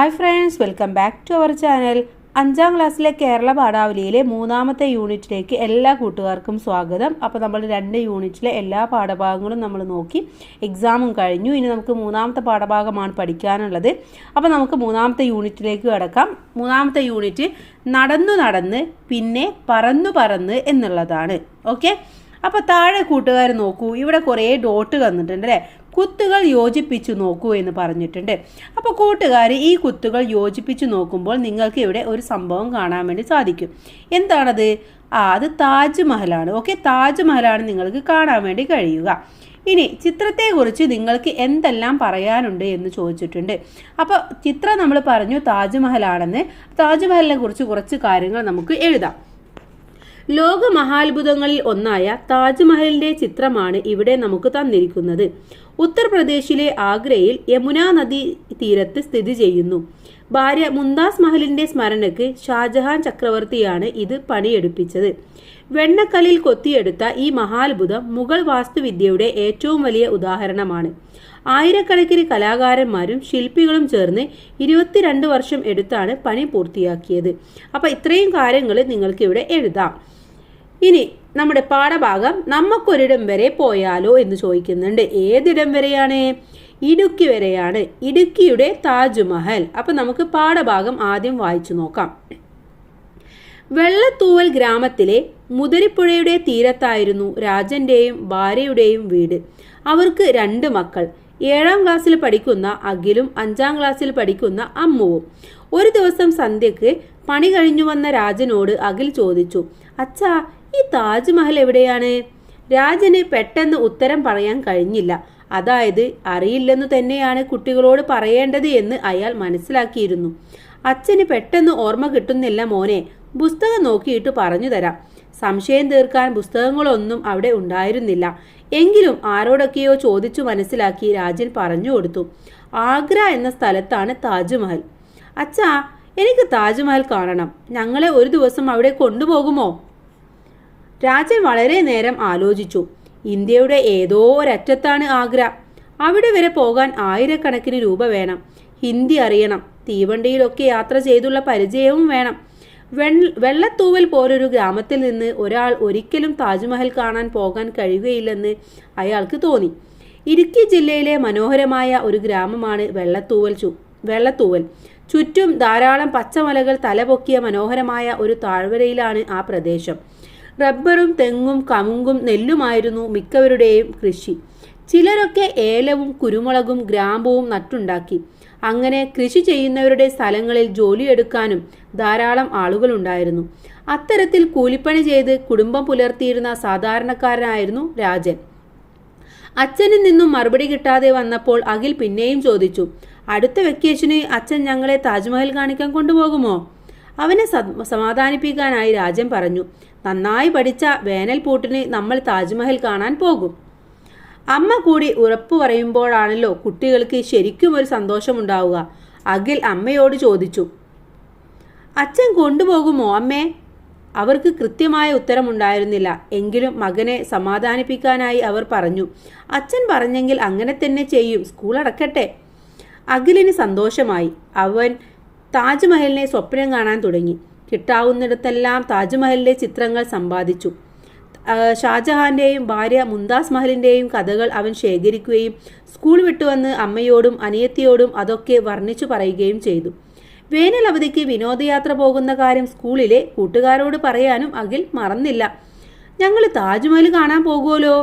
Hi friends welcome back to our channel അഞ്ചാം ക്ലാസ്സിലെ കേരള പാഠാവലിയിലെ മൂന്നാമത്തെ യൂണിറ്റിലേക്ക് എല്ലാ കൂട്ടുകാർക്കും സ്വാഗതം. അപ്പോൾ നമ്മൾ രണ്ട് യൂണിറ്റിലെ എല്ലാ പാഠഭാഗങ്ങളും നമ്മൾ നോക്കി. എക്സാമും കഴിഞ്ഞു. ഇനി നമുക്ക് മൂന്നാമത്തെ പാഠഭാഗമാണ് പഠിക്കാനുള്ളത്. അപ്പോൾ നമുക്ക് മൂന്നാമത്തെ യൂണിറ്റിലേക്ക് കിടക്കാം. മൂന്നാമത്തെ യൂണിറ്റ് നടന്നു നടന്ന് പിന്നെ പറന്നു പറന്ന് എന്നുള്ളതാണ്. ഓക്കെ അപ്പോൾ താഴെ കൂട്ടുകാർ നോക്കൂ. ഇവിടെ കുറേ ഡോട്ട് തന്നിട്ടുണ്ട് അല്ലേ? കുത്തുകൾ യോജിപ്പിച്ചു നോക്കൂ എന്ന് പറഞ്ഞിട്ടുണ്ട്. അപ്പോൾ കൂട്ടുകാർ ഈ കുത്തുകൾ യോജിപ്പിച്ചു നോക്കുമ്പോൾ നിങ്ങൾക്ക് ഇവിടെ ഒരു സംഭവം കാണാൻ വേണ്ടി സാധിക്കും. എന്താണത്? ആ അത് താജ്മഹലാണ്. ഓക്കെ താജ്മഹലാണ് നിങ്ങൾക്ക് കാണാൻ വേണ്ടി കഴിയുക. ഇനി ചിത്രത്തെക്കുറിച്ച് നിങ്ങൾക്ക് എന്തെല്ലാം പറയാനുണ്ട് എന്ന് ചോദിച്ചിട്ടുണ്ട്. അപ്പോൾ ചിത്രം നമ്മൾ പറഞ്ഞു താജ്മഹലാണെന്ന്. താജ്മഹലിനെ കുറിച്ച് കുറച്ച് കാര്യങ്ങൾ നമുക്ക് എഴുതാം. ലോക മഹാത്ഭുതങ്ങളിൽ ഒന്നായ താജ്മഹലിന്റെ ചിത്രമാണ് ഇവിടെ നമുക്ക് തന്നിരിക്കുന്നത്. ഉത്തർപ്രദേശിലെ ആഗ്രയിൽ യമുന നദി തീരത്ത് സ്ഥിതി ചെയ്യുന്നു. ഭാര്യ മുന്താസ് മഹലിന്റെ സ്മരണയ്ക്ക് ഷാജഹാൻ ചക്രവർത്തിയാണ് ഇത് പണിയെടുപ്പിച്ചത്. വെണ്ണക്കല്ലിൽ കൊത്തിയെടുത്ത ഈ മഹാത്ഭുതം മുഗൾ വാസ്തുവിദ്യയുടെ ഏറ്റവും വലിയ ഉദാഹരണമാണ്. ആയിരക്കണക്കിന് കലാകാരന്മാരും ശില്പികളും ചേർന്ന് ഇരുപത്തിരണ്ട് വർഷം എടുത്താണ് പണി പൂർത്തിയാക്കിയത്. അപ്പൊ ഇത്രയും കാര്യങ്ങൾ നിങ്ങൾക്ക് ഇവിടെ എഴുതാം. ഇനി നമ്മുടെ പാഠഭാഗം നമുക്കൊരിടം വരെ പോയാലോ എന്ന് ചോദിക്കുന്നുണ്ട്. ഏതിടം വരെയാണ്? ഇടുക്കി വരെയാണ്. ഇടുക്കിയുടെ താജ്മഹൽ. അപ്പൊ നമുക്ക് പാഠഭാഗം ആദ്യം വായിച്ചു നോക്കാം. വെള്ളത്തൂവൽ ഗ്രാമത്തിലെ മുതിരിപ്പുഴയുടെ തീരത്തായിരുന്നു രാജന്റെയും ഭാര്യയുടെയും വീട്. അവർക്ക് രണ്ട് മക്കൾ. ഏഴാം ക്ലാസ്സിൽ പഠിക്കുന്ന അഖിലും അഞ്ചാം ക്ലാസ്സിൽ പഠിക്കുന്ന അമ്മുവും. ഒരു ദിവസം സന്ധ്യക്ക് പണി കഴിഞ്ഞു വന്ന രാജനോട് അഖിൽ ചോദിച്ചു അച്ഛാ ഈ താജ്മഹൽ എവിടെയാണ്? രാജന് പെട്ടെന്ന് ഉത്തരം പറയാൻ കഴിഞ്ഞില്ല. അതായത് അറിയില്ലെന്നു തന്നെയാണ് കുട്ടികളോട് പറയേണ്ടത് എന്ന് അയാൾ മനസ്സിലാക്കിയിരുന്നു. അച്ഛന് പെട്ടെന്ന് ഓർമ്മ കിട്ടുന്നില്ല മോനെ. പുസ്തകം നോക്കിയിട്ട് പറഞ്ഞു തരാം. സംശയം തീർക്കാൻ പുസ്തകങ്ങളൊന്നും അവിടെ ഉണ്ടായിരുന്നില്ല. എങ്കിലും ആരോടൊക്കെയോ ചോദിച്ചു മനസ്സിലാക്കി രാജൻ പറഞ്ഞു കൊടുത്തു. ആഗ്ര എന്ന സ്ഥലത്താണ് താജ്മഹൽ. അച്ഛാ എനിക്ക് താജ്മഹൽ കാണണം. ഞങ്ങളെ ഒരു ദിവസം അവിടെ കൊണ്ടുപോകുമോ? രാജൻ വളരെ നേരം ആലോചിച്ചു. ഇന്ത്യയുടെ ഏതോ ഒരറ്റത്താണ് ആഗ്ര. അവിടെ വരെ പോകാൻ ആയിരക്കണക്കിന് രൂപ വേണം. ഹിന്ദി അറിയണം. തീവണ്ടിയിലൊക്കെ യാത്ര ചെയ്തുള്ള പരിചയവും വേണം. വെള്ളത്തൂവൽ പോലൊരു ഗ്രാമത്തിൽ നിന്ന് ഒരാൾ ഒരിക്കലും താജ്മഹൽ കാണാൻ പോകാൻ കഴിയുകയില്ലെന്ന് അയാൾക്ക് തോന്നി. ഇടുക്കി ജില്ലയിലെ മനോഹരമായ ഒരു ഗ്രാമമാണ് വെള്ളത്തൂവൽ ചു വെള്ളത്തൂവൽ. ചുറ്റും ധാരാളം പച്ചമലകൾ തലപൊക്കിയ മനോഹരമായ ഒരു താഴ്വരയിലാണ് ആ പ്രദേശം. റബ്ബറും തെങ്ങും കമുങ്കും നെല്ലുമായിരുന്നു മിക്കവരുടെയും കൃഷി. ചിലരൊക്കെ ഏലവും കുരുമുളകും ഗ്രാമ്പുവും നട്ടുണ്ടാക്കി. അങ്ങനെ കൃഷി ചെയ്യുന്നവരുടെ സ്ഥലങ്ങളിൽ ജോലിയെടുക്കാനും ധാരാളം ആളുകളുണ്ടായിരുന്നു. അത്തരത്തിൽ കൂലിപ്പണി ചെയ്ത് കുടുംബം പുലർത്തിയിരുന്ന സാധാരണക്കാരനായിരുന്നു രാജൻ. അച്ഛനിൽ നിന്നും മറുപടി കിട്ടാതെ വന്നപ്പോൾ അഖിൽ പിന്നെയും ചോദിച്ചു അടുത്ത വെക്കേഷന് അച്ഛൻ ഞങ്ങളെ താജ്മഹൽ കാണിക്കാൻ കൊണ്ടുപോകുമോ? അവനെ സമാധാനിപ്പിക്കാനായി രാജൻ പറഞ്ഞു നന്നായി പഠിച്ച വേനൽ വേനൽപൂട്ടിന് നമ്മൾ താജ്മഹൽ കാണാൻ പോകും. അമ്മ കൂടി ഉറപ്പ് പറയുമ്പോഴാണല്ലോ കുട്ടികൾക്ക് ശരിക്കും ഒരു സന്തോഷമുണ്ടാവുക. അഖിൽ അമ്മയോട് ചോദിച്ചു. അച്ഛൻ കൊണ്ടുപോകുമോ അമ്മേ? അവർക്ക് കൃത്യമായ ഉത്തരമുണ്ടായിരുന്നില്ല. എങ്കിലും മകനെ സമാധാനിപ്പിക്കാനായി അവർ പറഞ്ഞു. അച്ഛൻ പറഞ്ഞെങ്കിൽ അങ്ങനെ തന്നെ ചെയ്യും. സ്കൂൾ അടക്കട്ടെ. അഖിലിന് സന്തോഷമായി. അവൻ താജ്മഹലിനെ സ്വപ്നം കാണാൻ തുടങ്ങി. കിട്ടാവുന്നിടത്തെല്ലാം താജ്മഹലിന്റെ ചിത്രങ്ങൾ സമ്പാദിച്ചു. ഷാജഹാന്റെയും ഭാര്യ മുന്താസ് മഹലിന്റെയും കഥകൾ അവൻ ശേഖരിക്കുകയും സ്കൂൾ വിട്ടുവന്ന് അമ്മയോടും അനിയത്തിയോടും അതൊക്കെ വർണിച്ചു പറയുകയും ചെയ്തു. വേനൽ അവധിക്ക് വിനോദയാത്ര പോകുന്ന കാര്യം സ്കൂളിലെ കൂട്ടുകാരോട് പറയാനും അഖിൽ മറന്നില്ല. ഞങ്ങൾ താജ്മഹൽ കാണാൻ പോകുമല്ലോ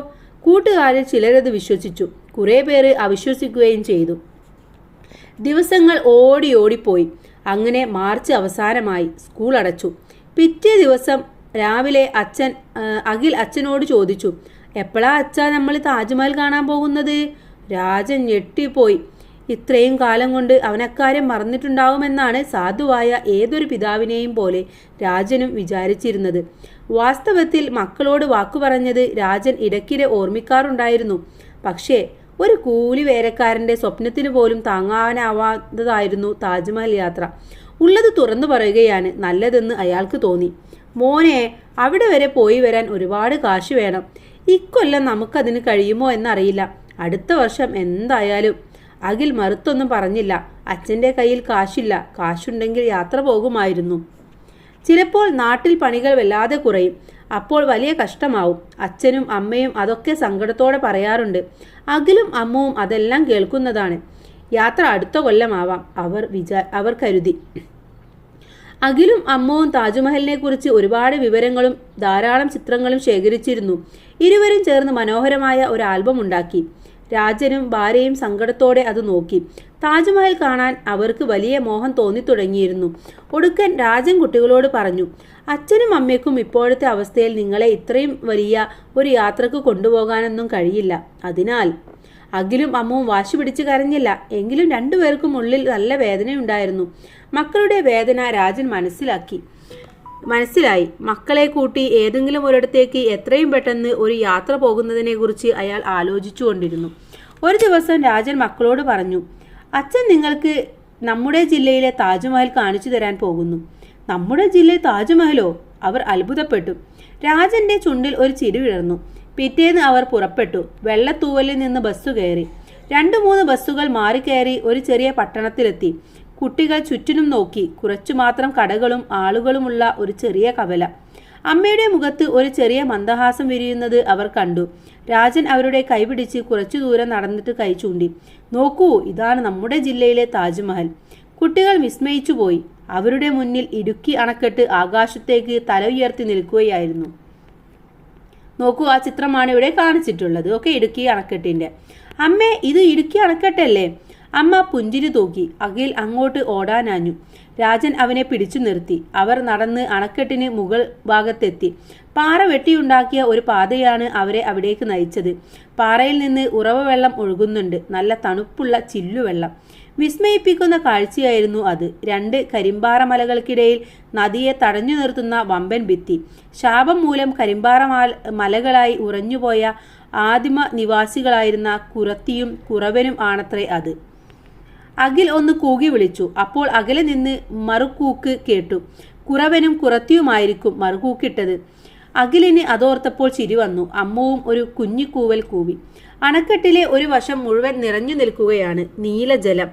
കൂട്ടുകാരിൽ ചിലരത് വിശ്വസിച്ചു. കുറേ പേര് അവിശ്വസിക്കുകയും ചെയ്തു. ദിവസങ്ങൾ ഓടി ഓടിപ്പോയി അങ്ങനെ മാർച്ച് അവസാനമായി സ്കൂൾ അടച്ചു. പിറ്റേ ദിവസം രാവിലെ അച്ഛൻ അഖിൽ അച്ഛനോട് ചോദിച്ചു എപ്പോഴാ അച്ഛ നമ്മൾ താജ്മഹൽ കാണാൻ പോകുന്നത്? രാജൻ ഞെട്ടിപ്പോയി. ഇത്രയും കാലം കൊണ്ട് അവനക്കാര്യം മറന്നിട്ടുണ്ടാവുമെന്നാണ് സാധുവായ ഏതൊരു പിതാവിനെയും പോലെ രാജനും വിചാരിച്ചിരുന്നത്. വാസ്തവത്തിൽ മക്കളോട് വാക്കു പറഞ്ഞത് രാജൻ ഇടയ്ക്കിടെ ഓർമ്മിക്കാറുണ്ടായിരുന്നു. പക്ഷേ ഒരു കൂലി വേലക്കാരന്റെ സ്വപ്നത്തിന് പോലും താങ്ങാനാവാത്തതായിരുന്നു താജ്മഹൽ യാത്ര. ഉള്ളത് തുറന്നു പറയുകയാണ് നല്ലതെന്ന് അയാൾക്ക് തോന്നി. മോനെ അവിടെ വരെ പോയി വരാൻ ഒരുപാട് കാശ് വേണം. ഇക്കൊല്ലം നമുക്കതിന് കഴിയുമോ എന്നറിയില്ല. അടുത്ത വർഷം എന്തായാലും. അഖിൽ മറുത്തൊന്നും പറഞ്ഞില്ല. അച്ഛന്റെ കയ്യിൽ കാശില്ല. കാശുണ്ടെങ്കിൽ യാത്ര പോകുമായിരുന്നു. ചിലപ്പോൾ നാട്ടിൽ പണികൾ വല്ലാതെ കുറയും. അപ്പോൾ വലിയ കഷ്ടമാവും. അച്ഛനും അമ്മയും അതൊക്കെ സങ്കടത്തോടെ പറയാറുണ്ട്. അഖിലും അമ്മവും അതെല്ലാം കേൾക്കുന്നതാണ്. യാത്ര അടുത്ത കൊല്ലമാവാം അവർ വിചാ അവർ കരുതി. അഖിലും അമ്മവും താജ്മഹലിനെ കുറിച്ച് ഒരുപാട് വിവരങ്ങളും ധാരാളം ചിത്രങ്ങളും ശേഖരിച്ചിരുന്നു. ഇരുവരും ചേർന്ന് മനോഹരമായ ഒരു ആൽബം ഉണ്ടാക്കി. രാജനും ഭാര്യയും സങ്കടത്തോടെ അത് നോക്കി. താജ്മഹൽ കാണാൻ അവർക്ക് വലിയ മോഹം തോന്നിത്തുടങ്ങിയിരുന്നു. ഒടുക്കൻ രാജൻ കുട്ടികളോട് പറഞ്ഞു അച്ഛനും അമ്മയ്ക്കും ഇപ്പോഴത്തെ അവസ്ഥയിൽ നിങ്ങളെ ഇത്രയും വലിയ ഒരു യാത്രയ്ക്ക് കൊണ്ടുപോകാനൊന്നും കഴിയില്ല. അതിനാൽ അഖിലും അമ്മവും വാശി പിടിച്ച് കരഞ്ഞില്ല. എങ്കിലും രണ്ടുപേർക്കും ഉള്ളിൽ നല്ല വേദനയുണ്ടായിരുന്നു. മക്കളുടെ വേദന രാജൻ മനസ്സിലാക്കി. മനസ്സിലായി. മക്കളെ കൂട്ടി ഏതെങ്കിലും ഒരിടത്തേക്ക് എത്രയും പെട്ടെന്ന് ഒരു യാത്ര പോകുന്നതിനെക്കുറിച്ച് അയാൾ ആലോചിച്ചുകൊണ്ടിരുന്നു. ഒരു ദിവസം രാജൻ മക്കളോട് പറഞ്ഞു അച്ഛൻ നിങ്ങൾക്ക് നമ്മുടെ ജില്ലയിലെ താജ്മഹൽ കാണിച്ചു തരാൻ പോകുന്നു. നമ്മുടെ ജില്ലയിൽ താജ്മഹലോ? അവർ അത്ഭുതപ്പെട്ടു. രാജന്റെ ചുണ്ടിൽ ഒരു ചിരി വിടർന്നു. പിറ്റേന്ന് അവർ പുറപ്പെട്ടു. വെള്ളത്തൂവലിൽ നിന്ന് ബസ് കയറി. രണ്ടു മൂന്ന് ബസ്സുകൾ മാറിക്കയറി ഒരു ചെറിയ പട്ടണത്തിലെത്തി. കുട്ടികൾ ചുറ്റിനും നോക്കി. കുറച്ചു മാത്രം കടകളും ആളുകളുമുള്ള ഒരു ചെറിയ കവല. അമ്മയുടെ മുഖത്ത് ഒരു ചെറിയ മന്ദഹാസം വിരിയുന്നത് അവർ കണ്ടു. രാജൻ അവരുടെ കൈപിടിച്ച് കുറച്ചു ദൂരം നടന്നിട്ട് കൈ ചൂണ്ടി. നോക്കൂ ഇതാണ് നമ്മുടെ ജില്ലയിലെ താജ്മഹൽ. കുട്ടികൾ വിസ്മയിച്ചു പോയി. അവരുടെ മുന്നിൽ ഇടുക്കി അണക്കെട്ട് ആകാശത്തേക്ക് തല ഉയർത്തി നിൽക്കുകയായിരുന്നു. നോക്കൂ ആ ചിത്രമാണ് ഇവിടെ കാണിച്ചിട്ടുള്ളത്. ഒക്കെ ഇടുക്കി അണക്കെട്ടിന്റെ അമ്മേ ഇത് ഇടുക്കി അണക്കെട്ടല്ലേ? അമ്മ പുഞ്ചിരി തൂക്കി. അഖിൽ അങ്ങോട്ട് ഓടാനാഞ്ഞു. രാജൻ അവനെ പിടിച്ചു നിർത്തി. അവർ നടന്ന് അണക്കെട്ടിന് മുകൾ ഭാഗത്തെത്തി. പാറ വെട്ടിയുണ്ടാക്കിയ ഒരു പാതയാണ് അവരെ അവിടേക്ക് നയിച്ചത്. പാറയിൽ നിന്ന് ഉറവ വെള്ളം ഒഴുകുന്നുണ്ട്. നല്ല തണുപ്പുള്ള ചില്ലുവെള്ളം വിസ്മയിപ്പിക്കുന്ന കാഴ്ചയായിരുന്നു അത്. രണ്ട് കരിമ്പാറ മലകൾക്കിടയിൽ നദിയെ തടഞ്ഞു നിർത്തുന്ന വമ്പൻ ഭിത്തി. ശാപം മൂലം കരിമ്പാറ മലകളായി ഉറഞ്ഞുപോയ ആദിമ നിവാസികളായിരുന്ന കുറത്തിയും കുറവനും ആണത്രേ അത്. അഖിൽ ഒന്ന് കൂകി വിളിച്ചു. അപ്പോൾ അകലെ നിന്ന് മറുകൂക്ക് കേട്ടു. കുറവനും കുറത്തിയുമായിരിക്കും മറുകൂക്കിട്ടത്. അഖിലിന് അതോർത്തപ്പോൾ ചിരി വന്നു. അമ്മവും ഒരു കുഞ്ഞിക്കൂവൽ കൂവി. അണക്കെട്ടിലെ ഒരു വശം മുഴുവൻ നിറഞ്ഞു നിൽക്കുകയാണ് നീലജലം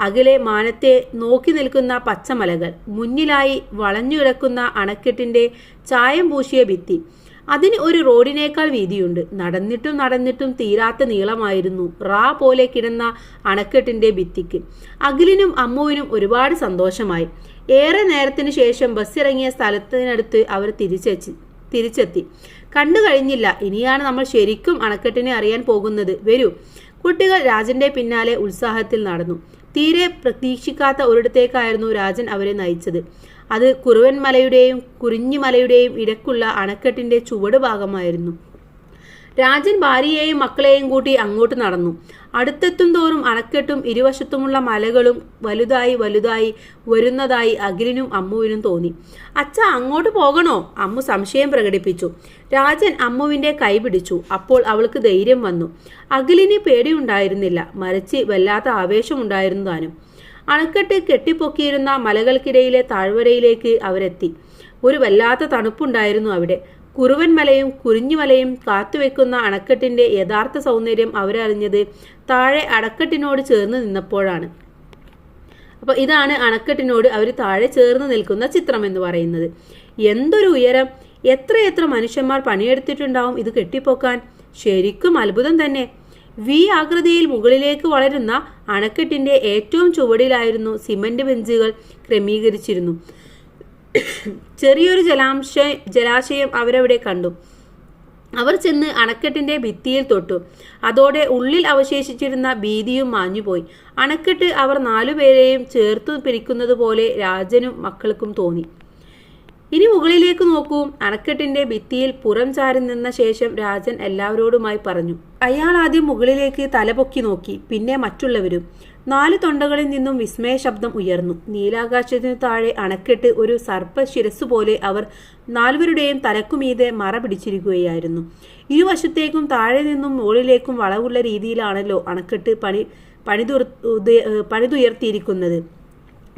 അകലെ മാനത്തെ നോക്കി നിൽക്കുന്ന പച്ചമലകൾ. മുന്നിലായി വളഞ്ഞു കിടക്കുന്ന അണക്കെട്ടിന്റെ ചായം പൂശിയ ഭിത്തി. അതിന് ഒരു റോഡിനേക്കാൾ വീതിയുണ്ട്. നടന്നിട്ടും നടന്നിട്ടും തീരാത്ത നീളമായിരുന്നു. റാ പോലെ കിടന്ന അണക്കെട്ടിന്റെ ഭിത്തിക്ക്. അഖിലിനും അമ്മുവിനും ഒരുപാട് സന്തോഷമായി. ഏറെ നേരത്തിനു ശേഷം ബസ് ഇറങ്ങിയ സ്ഥലത്തിനടുത്ത് അവർ തിരിച്ചെത്തി തിരിച്ചെത്തി. കണ്ടു കഴിഞ്ഞില്ല. ഇനിയാണ് നമ്മൾ ശരിക്കും അണക്കെട്ടിനെ അറിയാൻ പോകുന്നത്. വരൂ. കുട്ടികൾ രാജന്റെ പിന്നാലെ ഉത്സാഹത്തിൽ നടന്നു. തീരെ പ്രതീക്ഷിക്കാത്ത ഒരിടത്തേക്കായിരുന്നു രാജൻ അവരെ നയിച്ചത്. അത് കുറുവൻ മലയുടെയും കുറിഞ്ഞിമലയുടെയും ഇടക്കുള്ള അണക്കെട്ടിന്റെ ചുവട് ഭാഗമായിരുന്നു. രാജൻ ഭാര്യയെയും മക്കളെയും കൂട്ടി അങ്ങോട്ട് നടന്നു. അടുത്തെത്തും തോറും അണക്കെട്ടും ഇരുവശത്തുമുള്ള മലകളും വലുതായി വലുതായി വരുന്നതായി അഖിലിനും അമ്മുവിനും തോന്നി. അച്ഛ അങ്ങോട്ട് പോകണോ? അമ്മു സംശയം പ്രകടിപ്പിച്ചു. രാജൻ അമ്മുവിന്റെ കൈ പിടിച്ചു. അപ്പോൾ അവൾക്ക് ധൈര്യം വന്നു. അഖിലിന് പേടിയുണ്ടായിരുന്നില്ല. മറിച്ച് വല്ലാത്ത ആവേശമുണ്ടായിരുന്നു താനും. അണക്കെട്ട് കെട്ടിപ്പൊക്കിയിരുന്ന മലകൾക്കിടയിലെ താഴ്വരയിലേക്ക് അവരെത്തി. ഒരു വല്ലാത്ത തണുപ്പുണ്ടായിരുന്നു അവിടെ. കുറുവൻ മലയും കുരിഞ്ഞുമലയും കാത്തുവെക്കുന്ന അണക്കെട്ടിന്റെ യഥാർത്ഥ സൗന്ദര്യം അവരറിഞ്ഞത് താഴെ അണക്കെട്ടിനോട് ചേർന്ന് നിന്നപ്പോഴാണ്. അപ്പോൾ ഇതാണ് അണക്കെട്ടിനോട് അവർ താഴെ ചേർന്ന് നിൽക്കുന്ന ചിത്രം എന്ന് പറയുന്നത്. എന്തൊരു ഉയരം? എത്രയെത്ര മനുഷ്യന്മാർ പണിയെടുത്തിട്ടുണ്ടാവും ഇത് കെട്ടിപ്പൊക്കാൻ? ശരിക്കും അത്ഭുതം തന്നെ. വി ആകൃതിയിൽ മുകളിലേക്ക് വളരുന്ന അണക്കെട്ടിന്റെ ഏറ്റവും ചുവടിലായിരുന്നു സിമന്റ് ബെഞ്ചുകൾ ക്രമീകരിച്ചിരുന്നു. ചെറിയൊരു ജലാംശ ജലാശയം അവരവിടെ കണ്ടു. അവർ ചെന്ന് അണക്കെട്ടിന്റെ ഭിത്തിയിൽ തൊട്ടു. അതോടെ ഉള്ളിൽ അവശേഷിച്ചിരുന്ന ഭീതിയും മാഞ്ഞുപോയി. അണക്കെട്ട് അവർ നാലുപേരെയും ചേർത്തു പിരിക്കുന്നത് പോലെ രാജനും മക്കൾക്കും തോന്നി. ഇനി മുകളിലേക്ക് നോക്കൂ. അണക്കെട്ടിന്റെ ഭിത്തിയിൽ പുറം ചാരി നിന്ന ശേഷം രാജൻ എല്ലാവരോടുമായി പറഞ്ഞു. അയാൾ ആദ്യം മുകളിലേക്ക് തലപൊക്കി നോക്കി. പിന്നെ മറ്റുള്ളവരും. നാല് തൊണ്ടകളിൽ നിന്നും വിസ്മയ ശബ്ദം ഉയർന്നു. നീലാകാശത്തിനു താഴെ അണക്കെട്ട് ഒരു സർപ്പ ശിരസ് പോലെ അവർ നാലുവരുടെയും തലക്കുമീതെ മറ പിടിച്ചിരിക്കുകയായിരുന്നു. ഇരുവശത്തേക്കും താഴെ നിന്നും മുകളിലേക്കും വളവുള്ള രീതിയിലാണല്ലോ അണക്കെട്ട് പണി പണിതുർ പണിതുയർത്തിയിരിക്കുന്നത്.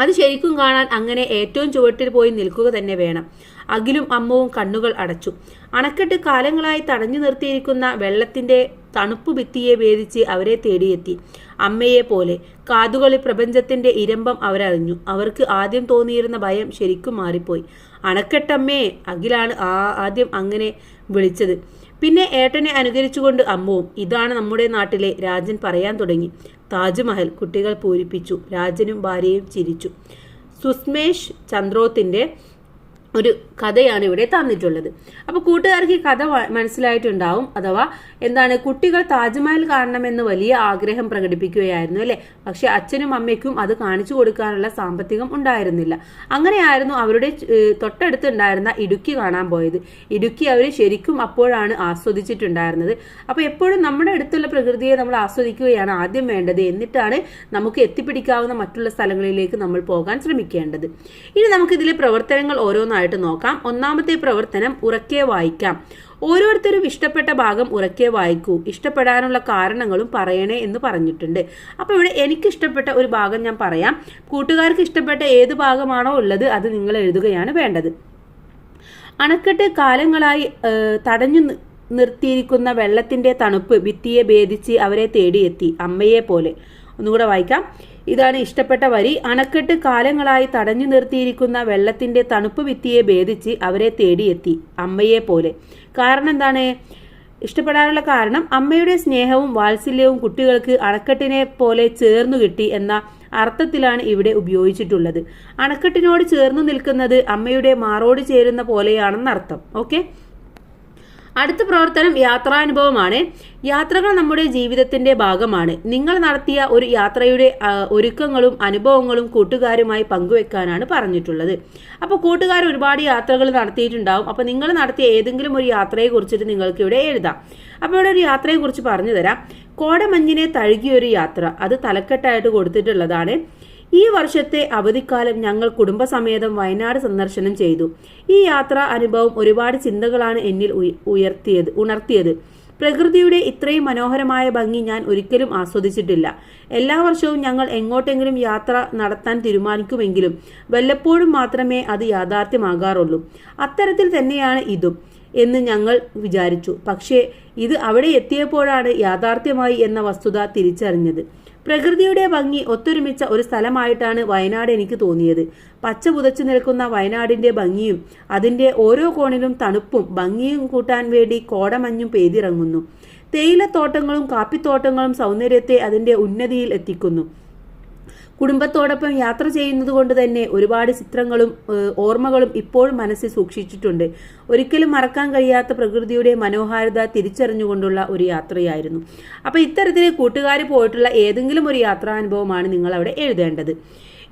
അത് ശരിക്കും കാണാൻ അങ്ങനെ ഏറ്റവും ചുവട്ടിൽ പോയി നിൽക്കുക തന്നെ വേണം. അഖിലും അമ്മവും കണ്ണുകൾ അടച്ചു. അണക്കെട്ട് കാലങ്ങളായി തടഞ്ഞു നിർത്തിയിരിക്കുന്ന വെള്ളത്തിന്റെ തണുപ്പ് ഭിത്തിയെ ഭേദിച്ച് അവരെ തേടിയെത്തി. അമ്മയെ പോലെ കാതുകളിൽ പ്രപഞ്ചത്തിന്റെ ഇരമ്പം അവരറിഞ്ഞു. അവർക്ക് ആദ്യം തോന്നിയിരുന്ന ഭയം ശരിക്കും മാറിപ്പോയി. അണക്കെട്ടമ്മേ അഖിലാണ് ആ ആദ്യം അങ്ങനെ വിളിച്ചത്. പിന്നെ ഏട്ടനെ അനുകരിച്ചുകൊണ്ട് അമ്മവും ഇതാണ് നമ്മുടെ നാട്ടിലെ രാജൻ പറയാൻ തുടങ്ങി. താജ്മഹൽ കുട്ടികൾ പൂരിപ്പിച്ചു. രാജനും ഭാര്യയും ചിരിച്ചു. സുസ്മേഷ് ചന്ദ്രോത്തിന്റെ ഒരു കഥയാണ് ഇവിടെ തന്നിട്ടുള്ളത്. അപ്പോൾ കൂട്ടുകാർക്ക് ഈ കഥ മനസ്സിലായിട്ടുണ്ടാവും. അഥവാ എന്താണ് കുട്ടികൾ താജ്മഹൽ കാണണമെന്ന് വലിയ ആഗ്രഹം പ്രകടിപ്പിക്കുകയായിരുന്നു അല്ലേ? പക്ഷെ അച്ഛനും അമ്മയ്ക്കും അത് കാണിച്ചു കൊടുക്കാനുള്ള സാമ്പത്തികം ഉണ്ടായിരുന്നില്ല. അങ്ങനെയായിരുന്നു അവരുടെ തൊട്ടടുത്തുണ്ടായിരുന്ന ഇടുക്കി കാണാൻ പോയത്. ഇടുക്കി അവർ ശരിക്കും അപ്പോഴാണ് ആസ്വദിച്ചിട്ടുണ്ടായിരുന്നത്. അപ്പോൾ എപ്പോഴും നമ്മുടെ അടുത്തുള്ള പ്രകൃതിയെ നമ്മൾ ആസ്വദിക്കുകയാണ് ആദ്യം വേണ്ടത്. എന്നിട്ടാണ് നമുക്ക് എത്തിപ്പിടിക്കാവുന്ന മറ്റുള്ള സ്ഥലങ്ങളിലേക്ക് നമ്മൾ പോകാൻ ശ്രമിക്കേണ്ടത്. ഇനി നമുക്കിതിലെ പ്രവർത്തനങ്ങൾ പ്രവർത്തനങ്ങൾ ഓരോന്നായിട്ട് നോക്കാം. ഒന്നാമത്തെ പ്രവർത്തനം ഉറക്കെ വായിക്കാം. ഓരോരുത്തരും ഇഷ്ടപ്പെട്ട ഭാഗം ഉറക്കെ വായിക്കൂ. ഇഷ്ടപ്പെടാനുള്ള കാരണങ്ങളും പറയണേ എന്ന് പറഞ്ഞിട്ടുണ്ട്. അപ്പോൾ ഇവിടെ എനിക്ക് ഇഷ്ടപ്പെട്ട ഒരു ഭാഗം ഞാൻ പറയാം. കൂട്ടുകാർക്ക് ഇഷ്ടപ്പെട്ട ഏത് ഭാഗമാണോ ഉള്ളത് അത് നിങ്ങൾ എഴുതുകയാണ് വേണ്ടത്. അണക്കെട്ട് കാലങ്ങളായി തടഞ്ഞു നിർത്തിയിരിക്കുന്ന വെള്ളത്തിന്റെ തണുപ്പ് ഭിത്തിയെ ഭേദിച്ച് അവരെ തേടിയെത്തി. അമ്മയെ പോലെ. ഒന്നുകൂടെ വായിക്കാം. ഇതാണ് ഇഷ്ടപ്പെട്ട വരി. അണക്കെട്ട് കാലങ്ങളായി തടഞ്ഞു നിർത്തിയിരിക്കുന്ന വെള്ളത്തിന്റെ തണുപ്പ് ഭിത്തിയെ ഭേദിച്ച് അവരെ തേടിയെത്തി അമ്മയെ പോലെ. കാരണം എന്താണ്? ഇഷ്ടപ്പെടാനുള്ള കാരണം അമ്മയുടെ സ്നേഹവും വാത്സല്യവും കുട്ടികൾക്ക് അണക്കെട്ടിനെ പോലെ ചേർന്നു കിട്ടി എന്ന അർത്ഥത്തിലാണ് ഇവിടെ ഉപയോഗിച്ചിട്ടുള്ളത്. അണക്കെട്ടിനോട് ചേർന്നു നിൽക്കുന്നത് അമ്മയുടെ മാറോട് ചേരുന്ന പോലെയാണെന്നർത്ഥം. ഓക്കെ? അടുത്ത പ്രവർത്തനം യാത്രാനുഭവമാണ്. യാത്രകൾ നമ്മുടെ ജീവിതത്തിന്റെ ഭാഗമാണ്. നിങ്ങൾ നടത്തിയ ഒരു യാത്രയുടെ ഒരുക്കങ്ങളും അനുഭവങ്ങളും കൂട്ടുകാരുമായി പങ്കുവെക്കാനാണ് പറഞ്ഞിട്ടുള്ളത്. അപ്പോൾ കൂട്ടുകാർ ഒരുപാട് യാത്രകൾ നടത്തിയിട്ടുണ്ടാവും. അപ്പോൾ നിങ്ങൾ നടത്തിയ ഏതെങ്കിലും ഒരു യാത്രയെ കുറിച്ചിട്ട് നിങ്ങൾക്ക് ഇവിടെ എഴുതാം. അപ്പോൾ ഇവിടെ ഒരു യാത്രയെ കുറിച്ച് പറഞ്ഞു തരാം. കോടമഞ്ഞിനെ തഴുകിയൊരു യാത്ര. അത് തലക്കെട്ടായിട്ട് കൊടുത്തിട്ടുള്ളതാണ്. ഈ വർഷത്തെ അവധിക്കാലം ഞങ്ങൾ കുടുംബസമേതം വയനാട് സന്ദർശനം ചെയ്തു. ഈ യാത്രാ അനുഭവം ഒരുപാട് ചിന്തകളാണ് എന്നിൽ ഉയർത്തിയത് ഉണർത്തിയത്. പ്രകൃതിയുടെ ഇത്രയും മനോഹരമായ ഭംഗി ഞാൻ ഒരിക്കലും ആസ്വദിച്ചിട്ടില്ല. എല്ലാ വർഷവും ഞങ്ങൾ എങ്ങോട്ടെങ്കിലും യാത്ര നടത്താൻ തീരുമാനിക്കുമെങ്കിലും വല്ലപ്പോഴും മാത്രമേ അത് യാഥാർത്ഥ്യമാകാറുള്ളൂ. അത്തരത്തിൽ തന്നെയാണ് ഇതും എന്ന് ഞങ്ങൾ വിചാരിച്ചു. പക്ഷേ ഇത് അവിടെ എത്തിയപ്പോഴാണ് യാഥാർത്ഥ്യമായി എന്ന വസ്തുത തിരിച്ചറിഞ്ഞത്. പ്രകൃതിയുടെ ഭംഗി ഒത്തൊരുമിച്ച ഒരു സ്ഥലമായിട്ടാണ് വയനാട് എനിക്ക് തോന്നിയത്. പച്ച പുതച്ചു നിൽക്കുന്ന വയനാടിന്റെ ഭംഗിയും അതിന്റെ ഓരോ കോണിലും തണുപ്പും ഭംഗിയും കൂട്ടാൻ വേണ്ടി കോടമഞ്ഞും പെയ്തിറങ്ങുന്നു. തേയിലത്തോട്ടങ്ങളും കാപ്പിത്തോട്ടങ്ങളും സൗന്ദര്യത്തെ അതിന്റെ ഉന്നതിയിൽ എത്തിക്കുന്നു. കുടുംബത്തോടൊപ്പം യാത്ര ചെയ്യുന്നത് കൊണ്ട് തന്നെ ഒരുപാട് ചിത്രങ്ങളും ഓർമ്മകളും ഇപ്പോഴും മനസ്സിൽ സൂക്ഷിച്ചിട്ടുണ്ട്. ഒരിക്കലും മറക്കാൻ കഴിയാത്ത പ്രകൃതിയുടെ മനോഹാരിത തിരിച്ചറിഞ്ഞുകൊണ്ടുള്ള ഒരു യാത്രയായിരുന്നു. അപ്പോൾ ഇത്തരത്തിൽ കൂട്ടുകാർ പോയിട്ടുള്ള ഏതെങ്കിലും ഒരു യാത്രാനുഭവമാണ് നിങ്ങൾ അവിടെ എഴുതേണ്ടത്.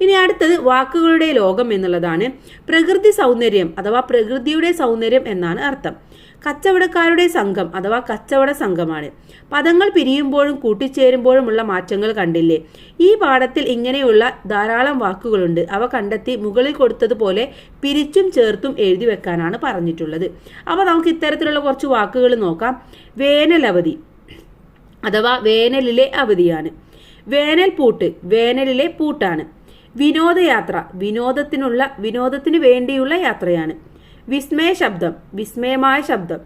ഇനി അടുത്തത് വാക്കുകളുടെ ലോകം എന്നുള്ളതാണ്. പ്രകൃതി സൗന്ദര്യം അഥവാ പ്രകൃതിയുടെ സൗന്ദര്യം എന്നാണ് അർത്ഥം. കച്ചവടക്കാരുടെ സംഘം അഥവാ കച്ചവട സംഘമാണ്. പദങ്ങൾ പിരിയുമ്പോഴും കൂട്ടിച്ചേരുമ്പോഴുമുള്ള മാറ്റങ്ങൾ കണ്ടില്ലേ? ഈ പാഠത്തിൽ ഇങ്ങനെയുള്ള ധാരാളം വാക്കുകളുണ്ട്. അവ കണ്ടെത്തി മുകളിൽ കൊടുത്തതുപോലെ പിരിച്ചും ചേർത്തും എഴുതി വെക്കാനാണ് പറഞ്ഞിട്ടുള്ളത്. അപ്പോൾ നമുക്ക് ഇത്തരത്തിലുള്ള കുറച്ച് വാക്കുകൾ നോക്കാം. വേനലവധി അഥവാ വേനലിലെ അവധിയാണ്. വേനൽ പൂട്ട് വേനലിലെ പൂട്ടാണ്. വിനോദയാത്ര വിനോദത്തിനുള്ള വിനോദത്തിന് വേണ്ടിയുള്ള യാത്രയാണ്. വിസ്മയ ശബ്ദം വിസ്മയമായ ശബ്ദം.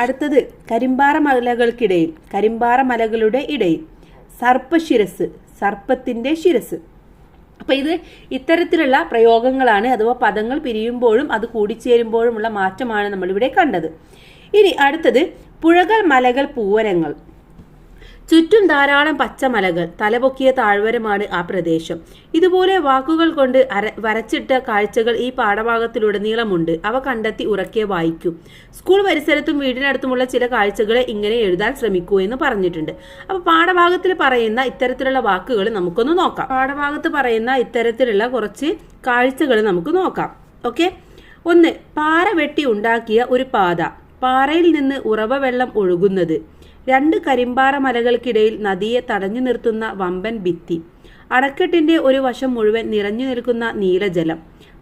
അടുത്തത് കരിമ്പാറ മലകൾക്കിടയിൽ കരിമ്പാറ മലകളുടെ ഇടയിൽ. സർപ്പശിരസ് സർപ്പത്തിന്റെ ശിരസ്. അപ്പൊ ഇത് ഇത്തരത്തിലുള്ള പ്രയോഗങ്ങളാണ് അഥവാ പദങ്ങൾ പിരിയുമ്പോഴും അത് കൂടിച്ചേരുമ്പോഴുമുള്ള മാറ്റമാണ് നമ്മളിവിടെ കണ്ടത്. ഇനി അടുത്തത് പുഴകൾ മലകൾ പൂവനങ്ങൾ. ചുറ്റും ധാരാളം പച്ചമലകൾ തലപൊക്കിയ താഴ്വരമാണ് ആ പ്രദേശം. ഇതുപോലെ വാക്കുകൾ കൊണ്ട് അര വരച്ചിട്ട കാഴ്ചകൾ ഈ പാഠഭാഗത്തിലുടനീളമുണ്ട്. അവ കണ്ടെത്തി ഉറക്കെ വായിക്കും. സ്കൂൾ പരിസരത്തും വീടിനടുത്തുമുള്ള ചില കാഴ്ചകളെ ഇങ്ങനെ എഴുതാൻ ശ്രമിക്കൂ എന്ന് പറഞ്ഞിട്ടുണ്ട്. അപ്പൊ പാഠഭാഗത്തിൽ പറയുന്ന ഇത്തരത്തിലുള്ള വാക്കുകൾ നമുക്കൊന്ന് നോക്കാം. പാഠഭാഗത്ത് പറയുന്ന ഇത്തരത്തിലുള്ള കുറച്ച് കാഴ്ചകൾ നമുക്ക് നോക്കാം. ഓക്കെ? ഒന്ന് പാറ വെട്ടി ഉണ്ടാക്കിയ ഒരു പാത. പാറയിൽ നിന്ന് ഉറവ വെള്ളം ഒഴുകുന്നത്. രണ്ട് കരിമ്പാറ മലകൾക്കിടയിൽ നദിയെ തടഞ്ഞു നിർത്തുന്ന വമ്പൻ ഭിത്തി. അണക്കെട്ടിന്റെ ഒരു വശം മുഴുവൻ നിറഞ്ഞു നിൽക്കുന്ന നീലജലം.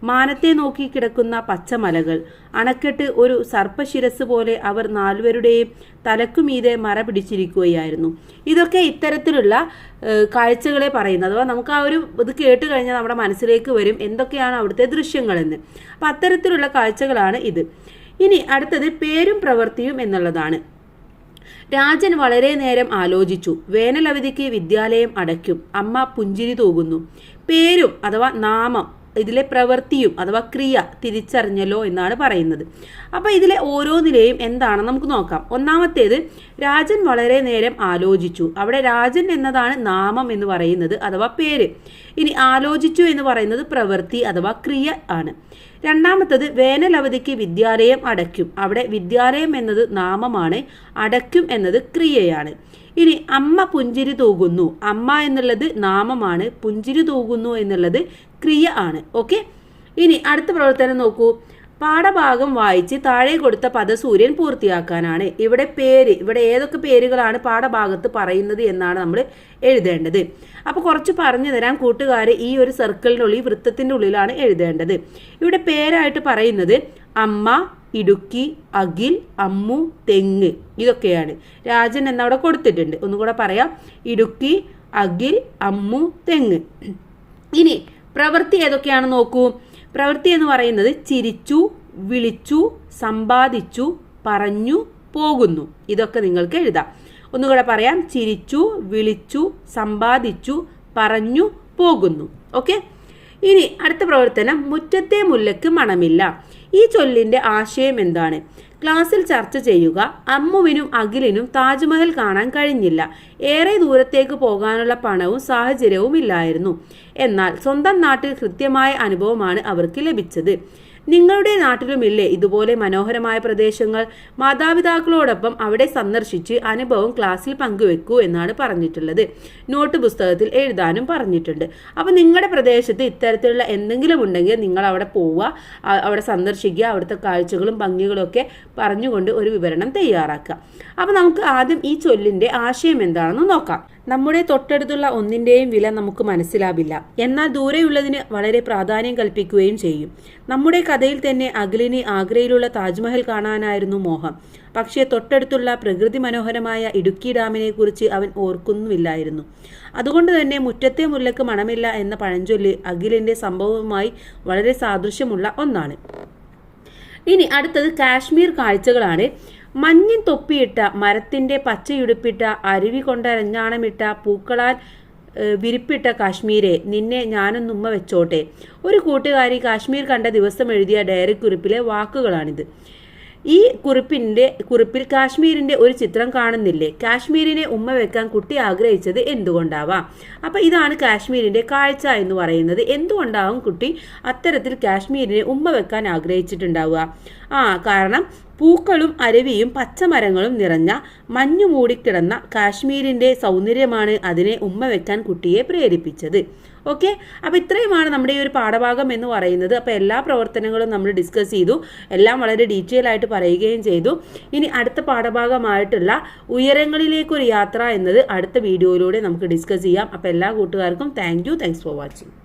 മാനത്തെ നോക്കി കിടക്കുന്ന പച്ചമലകൾ. അണക്കെട്ട് ഒരു സർപ്പശിരസ് പോലെ അവർ നാലുപേരുടെയും തലക്കുമീതെ മറ പിടിച്ചിരിക്കുകയായിരുന്നു. ഇതൊക്കെ ഇത്തരത്തിലുള്ള കാഴ്ചകളെ പറയുന്നത്. അഥവാ നമുക്ക് ആ ഒരു ഇത് കേട്ട് കഴിഞ്ഞാൽ നമ്മുടെ മനസ്സിലേക്ക് വരും എന്തൊക്കെയാണ് അവിടുത്തെ ദൃശ്യങ്ങളെന്ന്. അപ്പം അത്തരത്തിലുള്ള കാഴ്ചകളാണ് ഇത്. ഇനി അടുത്തത് പേരും പ്രവൃത്തിയും എന്നുള്ളതാണ്. രാജൻ വളരെ നേരം ആലോചിച്ചു. വേനലവധിക്ക് വിദ്യാലയം അടയ്ക്കും. അമ്മ പുഞ്ചിരി തൂകുന്നു. പേരും അഥവാ നാമം ഇതിലെ പ്രവൃത്തിയും അഥവാ ക്രിയ തിരിച്ചറിഞ്ഞല്ലോ എന്നാണ് പറയുന്നത്. അപ്പോൾ ഇതിലെ ഓരോന്നിലെയും എന്താണ് നമുക്ക് നോക്കാം. ഒന്നാമത്തേത് രാജൻ വളരെ നേരം ആലോചിച്ചു. അവിടെ രാജൻ എന്നതാണ് നാമം എന്ന് പറയുന്നത് അഥവാ പേര്. ഇനി ആലോചിച്ചു എന്ന് പറയുന്നത് പ്രവൃത്തി അഥവാ ക്രിയ ആണ്. രണ്ടാമത്തത് വേനൽ അവധിക്ക് വിദ്യാലയം അടയ്ക്കും. അവിടെ വിദ്യാലയം എന്നത് നാമമാണ് അടയ്ക്കും എന്നത് ക്രിയയാണ്. ഇനി അമ്മ പുഞ്ചിരി തൂകുന്നു. അമ്മ എന്നുള്ളത് നാമമാണ് പുഞ്ചിരി തൂകുന്നു എന്നുള്ളത് ക്രിയ ആണ്. ഓക്കെ? ഇനി അടുത്ത പ്രവർത്തനം നോക്കൂ. പാഠഭാഗം വായിച്ച് താഴെ കൊടുത്ത പദസൂര്യൻ പൂർത്തിയാക്കാനാണ്. ഇവിടെ പേര് ഇവിടെ ഏതൊക്കെ പേരുകളാണ് പാഠഭാഗത്ത് പറയുന്നത് എന്നാണ് നമ്മൾ എഴുതേണ്ടത്. അപ്പോൾ കുറച്ച് പറഞ്ഞു തരാം കൂട്ടുകാർ ഈ ഒരു സർക്കിളിനുള്ളിൽ വൃത്തത്തിന്റെ ഉള്ളിലാണ് എഴുതേണ്ടത്. ഇവിടെ പേരായിട്ട് പറയുന്നത് അമ്മ ഇടുക്കി അഖിൽ അമ്മു തെങ്ങ് ഇതൊക്കെയാണ്. രാജൻ എന്നവിടെ കൊടുത്തിട്ടുണ്ട്. ഒന്നുകൂടെ പറയാം. ഇടുക്കി അഖിൽ അമ്മു തെങ്ങ്. ഇനി പ്രവൃത്തി ഏതൊക്കെയാണ് നോക്കൂ. പ്രവൃത്തി എന്ന് പറയുന്നത് ചിരിച്ചു വിളിച്ചു സമ്പാദിച്ചു പറഞ്ഞു പോകുന്നു. ഇതൊക്കെ നിങ്ങൾക്ക് എഴുതാം. ഒന്നുകൂടെ പറയാം. ചിരിച്ചു വിളിച്ചു സമ്പാദിച്ചു പറഞ്ഞു പോകുന്നു. ഓക്കെ? ഇനി അടുത്ത പ്രവർത്തനം മുറ്റത്തെ മുല്ലക്ക് മണമില്ല. ഈ ചൊല്ലിന്റെ ആശയം എന്താണ്? ക്ലാസ്സിൽ ചർച്ച ചെയ്യുക അമ്മുവിനും അഖിലിനും താജ്മഹൽ കാണാൻ കഴിഞ്ഞില്ല. ഏറെ ദൂരത്തേക്ക് പോകാനുള്ള പണവും സാഹചര്യവും ഇല്ലായിരുന്നു. എന്നാൽ സ്വന്തം നാട്ടിൽ കൃത്യമായ അനുഭവമാണ് അവർക്ക് ലഭിച്ചത്. നിങ്ങളുടെ നാട്ടിലുമില്ലേ ഇതുപോലെ മനോഹരമായ പ്രദേശങ്ങൾ? മാതാപിതാക്കളോടൊപ്പം അവിടെ സന്ദർശിച്ച് അനുഭവം ക്ലാസ്സിൽ പങ്കുവെക്കൂ എന്നാണ് പറഞ്ഞിട്ടുള്ളത്. നോട്ട് പുസ്തകത്തിൽ എഴുതാനും പറഞ്ഞിട്ടുണ്ട്. അപ്പോൾ നിങ്ങളുടെ പ്രദേശത്ത് ഇത്തരത്തിലുള്ള എന്തെങ്കിലും ഉണ്ടെങ്കിൽ നിങ്ങൾ അവിടെ പോവുക അവിടെ സന്ദർശിക്കുക അവിടുത്തെ കാഴ്ചകളും ഭംഗികളും ഒക്കെ പറഞ്ഞുകൊണ്ട് ഒരു വിവരണം തയ്യാറാക്കുക. അപ്പോൾ നമുക്ക് ആദ്യം ഈ ചൊല്ലിന്റെ ആശയം എന്താണെന്ന് നോക്കാം. നമ്മുടെ തൊട്ടടുത്തുള്ള ഒന്നിന്റെയും വില നമുക്ക് മനസ്സിലാവില്ല. എന്നാൽ ദൂരെയുള്ളതിന് വളരെ പ്രാധാന്യം കൽപ്പിക്കുകയും ചെയ്യും. നമ്മുടെ കഥയിൽ തന്നെ അഖിലിന് ആഗ്രയിലുള്ള താജ്മഹൽ കാണാനായിരുന്നു മോഹം. പക്ഷേ തൊട്ടടുത്തുള്ള പ്രകൃതി മനോഹരമായ ഇടുക്കി ഡാമിനെ കുറിച്ച് അവൻ ഓർക്കുന്നുമില്ലായിരുന്നു. അതുകൊണ്ട് തന്നെ മുറ്റത്തെ മുല്ലക്ക് മണമില്ല എന്ന പഴഞ്ചൊല്ല് അഖിലിന്റെ സംഭവവുമായി വളരെ സാദൃശ്യമുള്ള ഒന്നാണ്. ഇനി അടുത്തത് കാശ്മീർ കാഴ്ചകളാണ്. മഞ്ഞിൻ തൊപ്പിയിട്ട മരത്തിന്റെ പച്ചയുടുപ്പിട്ട അരുവി കൊണ്ടരഞ്ഞാണമിട്ട പൂക്കളാൽ വിരിപ്പിട്ട കാശ്മീരെ നിന്നെ ഞാനൊന്നുമ്മ വെച്ചോട്ടെ. ഒരു കൂട്ടുകാരി കാശ്മീർ കണ്ട ദിവസം എഴുതിയ ഡയറി കുറിപ്പിലെ വാക്കുകളാണിത്. ഈ കുറിപ്പിന്റെ കുറിപ്പിൽ കാശ്മീരിന്റെ ഒരു ചിത്രം കാണുന്നില്ലേ? കാശ്മീരിനെ ഉമ്മ വെക്കാൻ കുട്ടി ആഗ്രഹിച്ചത് എന്തുകൊണ്ടാവാം? അപ്പോൾ ഇതാണ് കാശ്മീരിന്റെ കാഴ്ച എന്ന് പറയുന്നത്. എന്തുകൊണ്ടാവും കുട്ടി അത്തരത്തിൽ കാശ്മീരിനെ ഉമ്മ വെക്കാൻ ആഗ്രഹിച്ചിട്ടുണ്ടാവുക? ആ കാരണം പൂക്കളും അരുവിയും പച്ചമരങ്ങളും നിറഞ്ഞ മഞ്ഞു മൂടിക്കിടന്ന കാശ്മീരിന്റെ സൗന്ദര്യമാണ് അതിനെ ഉമ്മ വെക്കാൻ കുട്ടിയെ പ്രേരിപ്പിച്ചത്. ഓക്കെ? അപ്പോൾ ഇത്രയുമാണ് നമ്മുടെ ഈ ഒരു പാഠഭാഗം എന്ന് പറയുന്നത്. അപ്പോൾ എല്ലാ പ്രവർത്തനങ്ങളും നമ്മൾ ഡിസ്കസ് ചെയ്തു. എല്ലാം വളരെ ഡീറ്റെയിൽ ആയിട്ട് പറയുകയും ചെയ്തു. ഇനി അടുത്ത പാഠഭാഗമായിട്ടുള്ള ഉയരങ്ങളിലേക്കൊരു യാത്ര എന്നത് അടുത്ത വീഡിയോയിലൂടെ നമുക്ക് ഡിസ്കസ് ചെയ്യാം. അപ്പോൾ എല്ലാ കൂട്ടുകാർക്കും thank you thanks for watching